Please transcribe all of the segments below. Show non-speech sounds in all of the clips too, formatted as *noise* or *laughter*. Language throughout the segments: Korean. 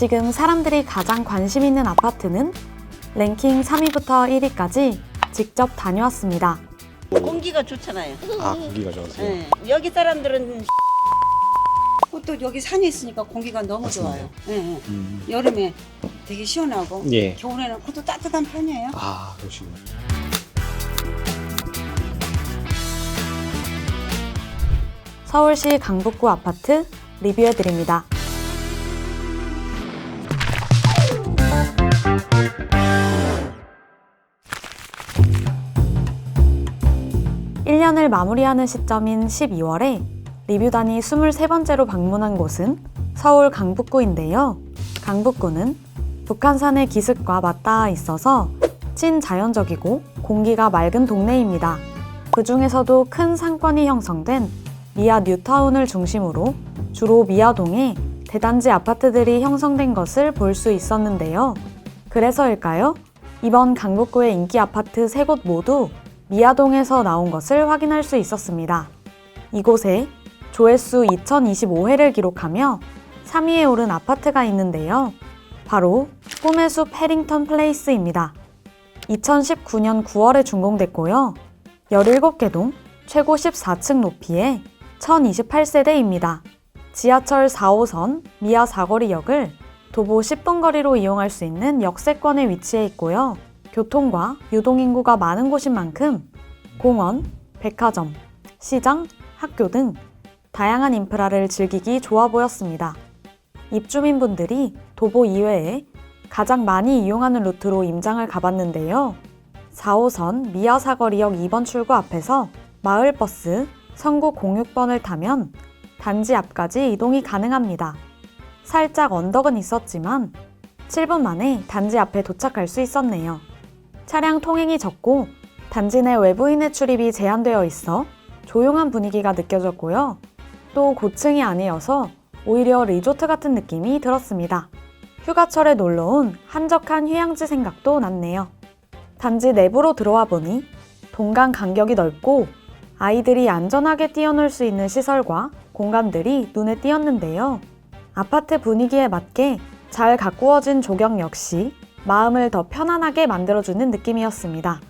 지금 사람들이 가장 관심 있는 아파트는 랭킹 3위부터 1위까지 직접 다녀왔습니다. 공기가 좋잖아요. 아 공기가 좋으세요? 네. 여기 사람들은 *laughs* 또 여기 산이 있으니까 공기가 너무 맞습니다. 좋아요. 예, 예. 음. 여름에 되게 시원하고 예. 겨울에는 그것도 따뜻한 편이에요. 아 그러시구나. 서울시 강북구 아파트 리뷰해드립니다. 일년을 마무리하는 시점인 12월에 리뷰단이 23번째로 방문한 곳은 서울 강북구인데요. 강북구는 북한산의 기슭과 맞닿아 있어서 친자연적이고 공기가 맑은 동네입니다. 그 중에서도 큰 상권이 형성된 미아 뉴타운을 중심으로 주로 미아동에 대단지 아파트들이 형성된 것을 볼 수 있었는데요. 그래서일까요? 이번 강북구의 인기 아파트 세 곳 모두 미아동에서 나온 것을 확인할 수 있었습니다. 이곳에 조회수 2025회를 기록하며 3위에 오른 아파트가 있는데요. 바로 꿈의 숲 해링턴 플레이스입니다. 2019년 9월에 준공됐고요. 17개 동 최고 14층 높이의 1028세대입니다. 지하철 4호선 미아 사거리역을 도보 10분 거리로 이용할 수 있는 역세권에 위치해 있고요. 교통과 유동인구가 많은 곳인 만큼 공원, 백화점, 시장, 학교 등 다양한 인프라를 즐기기 좋아 보였습니다. 입주민분들이 도보 이외에 가장 많이 이용하는 루트로 임장을 가봤는데요. 4호선 미아사거리역 2번 출구 앞에서 마을버스 성구 06번을 타면 단지 앞까지 이동이 가능합니다. 살짝 언덕은 있었지만 7분 만에 단지 앞에 도착할 수 있었네요. 차량 통행이 적고 단지 내 외부인의 출입이 제한되어 있어 조용한 분위기가 느껴졌고요. 또 고층이 아니어서 오히려 리조트 같은 느낌이 들었습니다. 휴가철에 놀러 온 한적한 휴양지 생각도 났네요. 단지 내부로 들어와 보니 동강 간격이 넓고 아이들이 안전하게 뛰어놀 수 있는 시설과 공간들이 눈에 띄었는데요. 아파트 분위기에 맞게 잘 가꾸어진 조경 역시 마음을 더 편안하게 만들어주는 느낌이었습니다.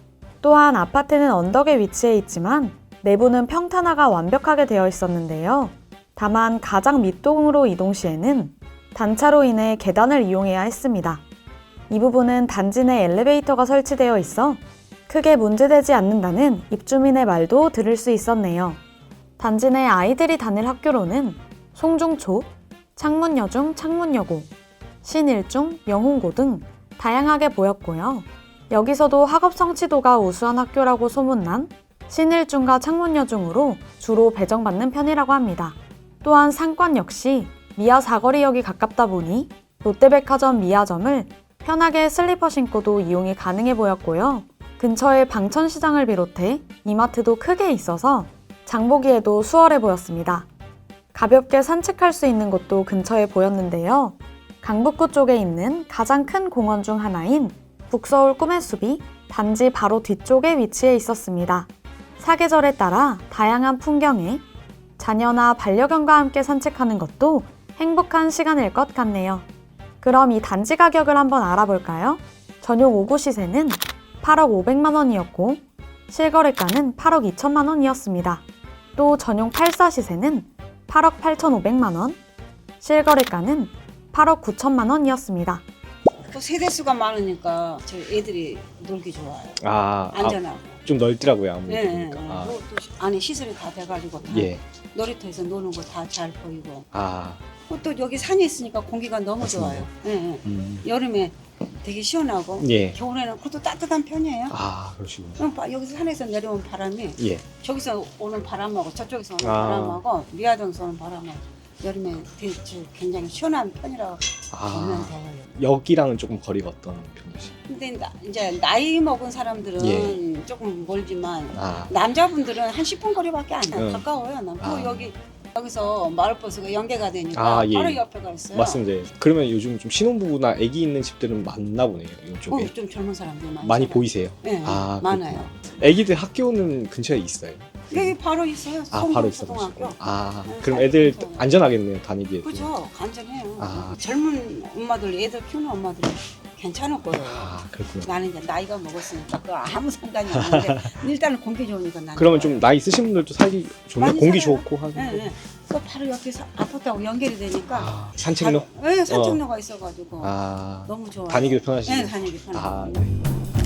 또한 아파트는 언덕에 위치해 있지만 내부는 평탄화가 완벽하게 되어 있었는데요. 다만 가장 밑동으로 이동 시에는 단차로 인해 계단을 이용해야 했습니다. 이 부분은 단지 내 엘리베이터가 설치되어 있어 크게 문제되지 않는다는 입주민의 말도 들을 수 있었네요. 단지 내 아이들이 다닐 학교로는 송중초, 창문여중, 창문여고, 신일중, 영훈고 등 다양하게 보였고요. 여기서도 학업 성취도가 우수한 학교라고 소문난 신일중과 창문여 중으로 주로 배정받는 편이라고 합니다. 또한 상권 역시 미아 사거리역이 가깝다 보니 롯데백화점 미아점을 편하게 슬리퍼 신고도 이용이 가능해 보였고요. 근처에 방천시장을 비롯해 이마트도 크게 있어서 장보기에도 수월해 보였습니다. 가볍게 산책할 수 있는 곳도 근처에 보였는데요. 강북구 쪽에 있는 가장 큰 공원 중 하나인 북서울 꿈의 숲이 단지 바로 뒤쪽에 위치해 있었습니다. 사계절에 따라 다양한 풍경에 자녀나 반려견과 함께 산책하는 것도 행복한 시간일 것 같네요. 그럼 이 단지 가격을 한번 알아볼까요? 전용 5구 시세는 8억 500만 원이었고 실거래가는 8억 2천만 원이었습니다. 또 전용 84 시세는 8억 8,500만 원, 실거래가는 8억 9천만 원이었습니다. 또 세대수가 많으니까 저희 애들이 놀기 좋아요. 아, 아, 안전하고. 좀 넓더라고요 예, 아무래도 예, 보니까. 예. 아, 뭐또 안에 시설이 다 돼가지고 다 예. 놀이터에서 노는 거 다 잘 보이고 아, 또 여기 산이 있으니까 공기가 너무 맞습니다. 좋아요. 예, 예. 음. 여름에 되게 시원하고 예. 겨울에는 그것도 따뜻한 편이에요. 아, 그러시구나. 그럼 바- 여기서 산에서 내려온 바람이 예. 저기서 오는 바람하고 저쪽에서 오는 아. 바람하고 미아동에서 오는 바람하고 여름에 되게 저- 굉장히 시원한 편이라고 보면 아, 돼요. 여기랑은 조금 거리가 어떤 편이시? 근데 나- 이제 나이 먹은 사람들은 예. 조금 멀지만 아, 남자분들은 한 10분 거리밖에 안. 응. 가까워요. 난. 아. 또 여기 여기서 마을버스가 연계가 되니까 아, 예. 바로 옆에가 있어요. 맞습니다. 예. 그러면 요즘 좀 신혼부부나 아기 있는 집들은 많나 보네요. 이쪽에. 어, 좀 젊은 사람들 많이 많이 살아요. 보이세요? 네, 아, 많아요. 아기들 학교는 근처에 있어요. 여기 바로 있어요. 아 바로 있어 초등학교. 보시고. 아 네, 그럼 잘 애들 있어요. 안전하겠네요 다니기에. 그죠? 간절해요. 아. 젊은 엄마들, 애들 키우는 엄마들은 괜찮을 거예요. 아 그렇구나. 나는 이제 나이가 먹었으니까 그 아무 상관이 없는데 *laughs* 일단은 공기 좋으니까 나는. 그러면 좀 나이 있으신 분들도 살기 좋네. 많이 공기 살아요. 좋고 하고. 네, 네. 그 바로 옆에 서 아파트하고 연결이 되니까. 아 산책로. 바로- 네, 산책로가 있어가지고 아 너무 좋아요. 다니기도 편하시고. 네, 다니기 편하고. 아 네.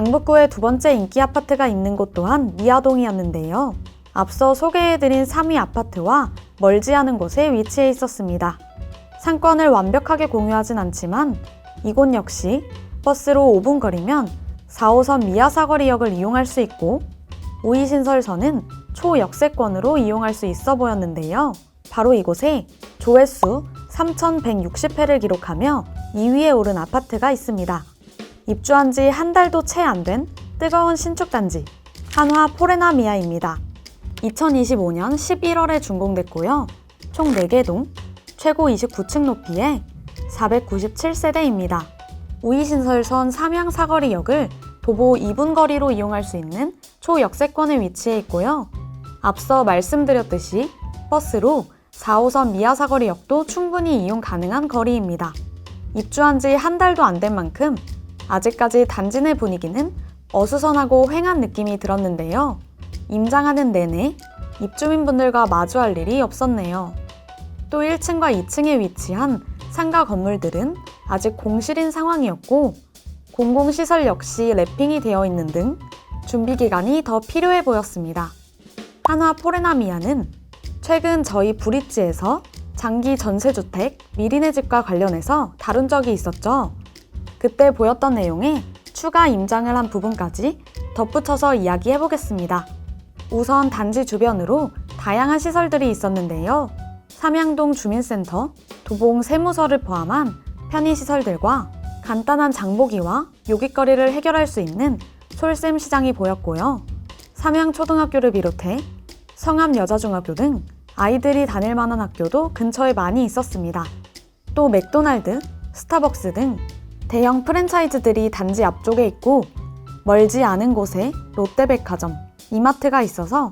강북구의 두 번째 인기 아파트가 있는 곳 또한 미아동이었는데요. 앞서 소개해드린 3위 아파트와 멀지 않은 곳에 위치해 있었습니다. 상권을 완벽하게 공유하진 않지만 이곳 역시 버스로 5분 거리면 4호선 미아사거리역을 이용할 수 있고 우이신설선은 초역세권으로 이용할 수 있어 보였는데요. 바로 이곳에 조회수 3,160회를 기록하며 2위에 오른 아파트가 있습니다. 입주한 지 한 달도 채 안 된 뜨거운 신축단지 한화 포레나미아입니다. 2025년 11월에 준공됐고요. 총 4개 동, 최고 29층 높이에 497세대입니다. 우이신설선 삼양 사거리역을 도보 2분 거리로 이용할 수 있는 초역세권에 위치해 있고요. 앞서 말씀드렸듯이 버스로 4호선 미아사거리역도 충분히 이용 가능한 거리입니다. 입주한 지 한 달도 안 된 만큼 아직까지 단지 내 분위기는 어수선하고 휑한 느낌이 들었는데요. 임장하는 내내 입주민분들과 마주할 일이 없었네요. 또 1층과 2층에 위치한 상가 건물들은 아직 공실인 상황이었고 공공시설 역시 랩핑이 되어 있는 등 준비 기간이 더 필요해 보였습니다. 한화 포레나미아는 최근 저희 브릿지에서 장기 전세주택 미리네 집과 관련해서 다룬 적이 있었죠. 그때 보였던 내용에 추가 임장을 한 부분까지 덧붙여서 이야기해 보겠습니다. 우선 단지 주변으로 다양한 시설들이 있었는데요. 삼양동 주민센터, 도봉 세무서를 포함한 편의시설들과 간단한 장보기와 요깃거리를 해결할 수 있는 솔샘 시장이 보였고요. 삼양초등학교를 비롯해 성암여자중학교 등 아이들이 다닐 만한 학교도 근처에 많이 있었습니다. 또 맥도날드, 스타벅스 등 대형 프랜차이즈들이 단지 앞쪽에 있고 멀지 않은 곳에 롯데백화점, 이마트가 있어서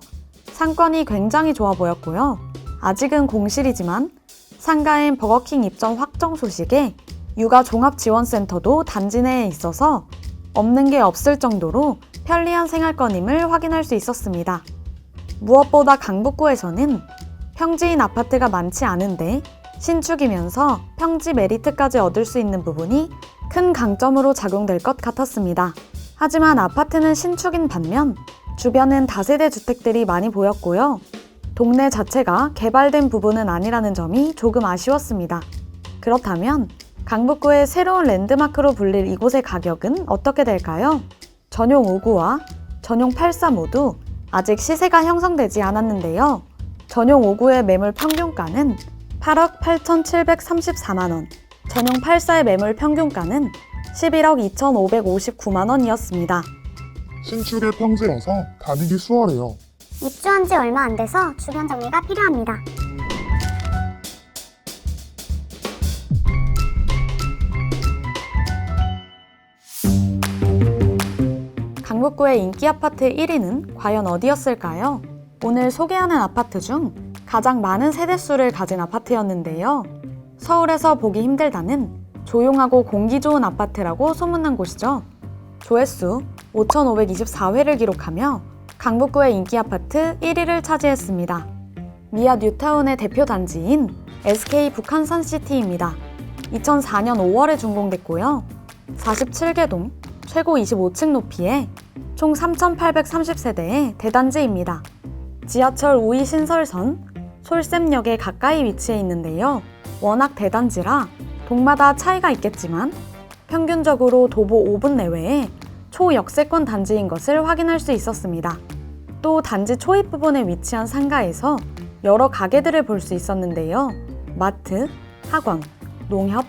상권이 굉장히 좋아 보였고요. 아직은 공실이지만 상가엔 버거킹 입점 확정 소식에 육아 종합지원센터도 단지 내에 있어서 없는 게 없을 정도로 편리한 생활권임을 확인할 수 있었습니다. 무엇보다 강북구에서는 평지인 아파트가 많지 않은데 신축이면서 평지 메리트까지 얻을 수 있는 부분이 큰 강점으로 작용될 것 같았습니다. 하지만 아파트는 신축인 반면 주변은 다세대 주택들이 많이 보였고요. 동네 자체가 개발된 부분은 아니라는 점이 조금 아쉬웠습니다. 그렇다면 강북구의 새로운 랜드마크로 불릴 이곳의 가격은 어떻게 될까요? 전용 5구와 전용 84 모두 아직 시세가 형성되지 않았는데요. 전용 5구의 매물 평균가는 8억 8,734만 원, 전용 84의 매물 평균가는 11억 2,559만 원이었습니다. 신축의 평지라서 다니기 수월해요. 입주한 지 얼마 안 돼서 주변 정리가 필요합니다. 강북구의 인기 아파트 1위는 과연 어디였을까요? 오늘 소개하는 아파트 중 가장 많은 세대수를 가진 아파트였는데요. 서울에서 보기 힘들다는 조용하고 공기 좋은 아파트라고 소문난 곳이죠. 조회수 5,524회를 기록하며 강북구의 인기 아파트 1위를 차지했습니다. 미아 뉴타운의 대표 단지인 SK 북한 선시티입니다. 2004년 5월에 준공됐고요. 47개 동, 최고 25층 높이에 총 3,830세대의 대단지입니다. 지하철 우이 신설선 솔샘역에 가까이 위치해 있는데요. 워낙 대단지라 동마다 차이가 있겠지만 평균적으로 도보 5분 내외에 초역세권 단지인 것을 확인할 수 있었습니다. 또 단지 초입 부분에 위치한 상가에서 여러 가게들을 볼 수 있었는데요. 마트, 학원, 농협,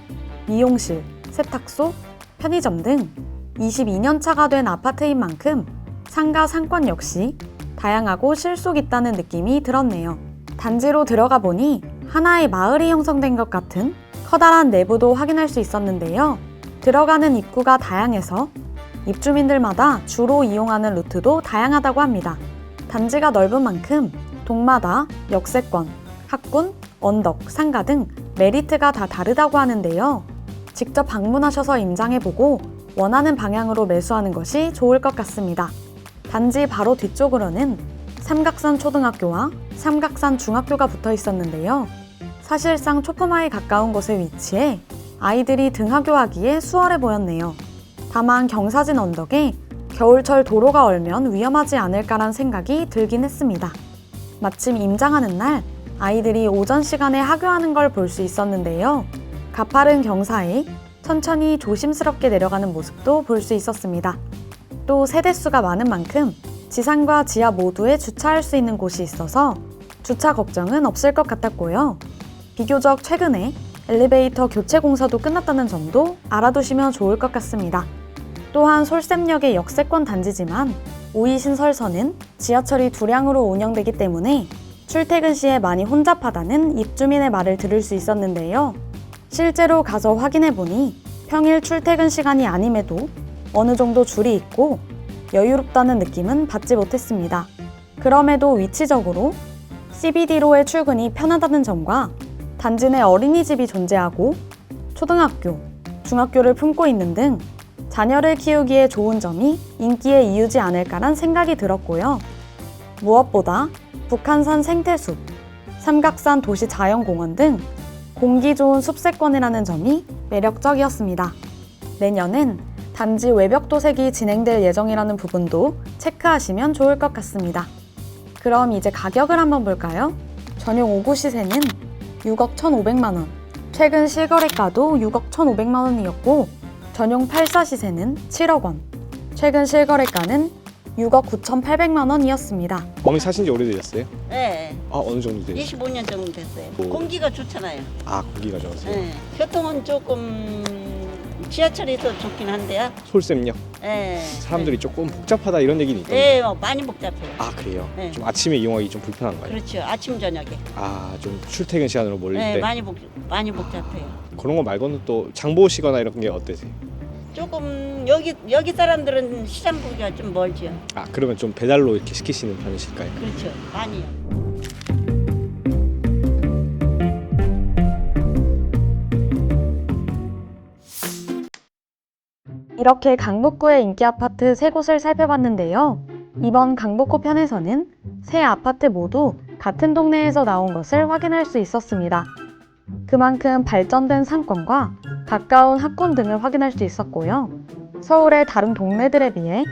미용실, 세탁소, 편의점 등 22년 차가 된 아파트인 만큼 상가 상권 역시 다양하고 실속 있다는 느낌이 들었네요. 단지로 들어가 보니 하나의 마을이 형성된 것 같은 커다란 내부도 확인할 수 있었는데요. 들어가는 입구가 다양해서 입주민들마다 주로 이용하는 루트도 다양하다고 합니다. 단지가 넓은 만큼 동마다 역세권, 학군, 언덕, 상가 등 메리트가 다 다르다고 하는데요. 직접 방문하셔서 임장해보고 원하는 방향으로 매수하는 것이 좋을 것 같습니다. 단지 바로 뒤쪽으로는 삼각산 초등학교와 삼각산 중학교가 붙어 있었는데요. 사실상 초품화에 가까운 곳에 위치해 아이들이 등하교하기에 수월해 보였네요. 다만 경사진 언덕에 겨울철 도로가 얼면 위험하지 않을까란 생각이 들긴 했습니다. 마침 임장하는 날 아이들이 오전 시간에 하교하는 걸 볼 수 있었는데요. 가파른 경사에 천천히 조심스럽게 내려가는 모습도 볼 수 있었습니다. 또 세대수가 많은 만큼 지상과 지하 모두에 주차할 수 있는 곳이 있어서 주차 걱정은 없을 것 같았고요. 비교적 최근에 엘리베이터 교체 공사도 끝났다는 점도 알아두시면 좋을 것 같습니다. 또한 솔샘역의 역세권 단지지만 5위 신설선은 지하철이 두량으로 운영되기 때문에 출퇴근 시에 많이 혼잡하다는 입주민의 말을 들을 수 있었는데요. 실제로 가서 확인해 보니 평일 출퇴근 시간이 아님에도 어느 정도 줄이 있고 여유롭다는 느낌은 받지 못했습니다. 그럼에도 위치적으로 CBD로의 출근이 편하다는 점과 단지 내 어린이집이 존재하고 초등학교, 중학교를 품고 있는 등 자녀를 키우기에 좋은 점이 인기의 이유지 않을까란 생각이 들었고요. 무엇보다 북한산 생태숲, 삼각산 도시 자연공원 등 공기 좋은 숲세권이라는 점이 매력적이었습니다. 내년엔 단지 외벽 도색이 진행될 예정이라는 부분도 체크하시면 좋을 것 같습니다. 그럼 이제 가격을 한번 볼까요? 전용 5구 시세는 6억 1,500만 원, 최근 실거래가도 6억 1,500만 원이었고 전용 84 시세는 7억 원, 최근 실거래가는 6억 9,800만 원이었습니다. 어머니 사신 지 오래되셨어요? 네. 아 어느 정도 되셨어요? 25년 정도 됐어요. 오. 공기가 좋잖아요. 아 고기가 좋았어요. 네. 교통은 조금 지하철이 더 좋긴 한데요. 솔샘역 네. 사람들이 조금 복잡하다 이런 얘기는 있던데. 네, 뭐 많이 복잡해요. 아 그래요? 네. 좀 아침에 이용하기 좀 불편한가요? 그렇죠. 아침 저녁에. 아 좀 출퇴근 시간으로 몰릴 네, 때 많이 복 많이 복잡해요. 그런 거 말고는 또 장 보시거나 이런 게 어때세요? 조금 여기 여기 사람들은 시장 보기가 좀 멀죠. 아 그러면 좀 배달로 이렇게 시키시는 편이실까요? 그렇죠. 많이요. 이렇게 강북구의 인기 아파트 세 곳을 살펴봤는데요. 이번 강북구 편에서는 세 아파트 모두 같은 동네에서 나온 것을 확인할 수 있었습니다. 그만큼 발전된 상권과 가까운 학군 등을 확인할 수 있었고요. 서울의 다른 동네들에 비해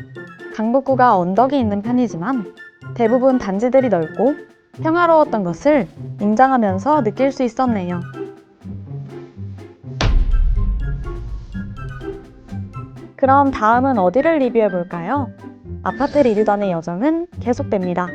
강북구가 언덕이 있는 편이지만 대부분 단지들이 넓고 평화로웠던 것을 임장하면서 느낄 수 있었네요. 그럼 다음은 어디를 리뷰해 볼까요? 아파트 리뷰단의 여정은 계속됩니다.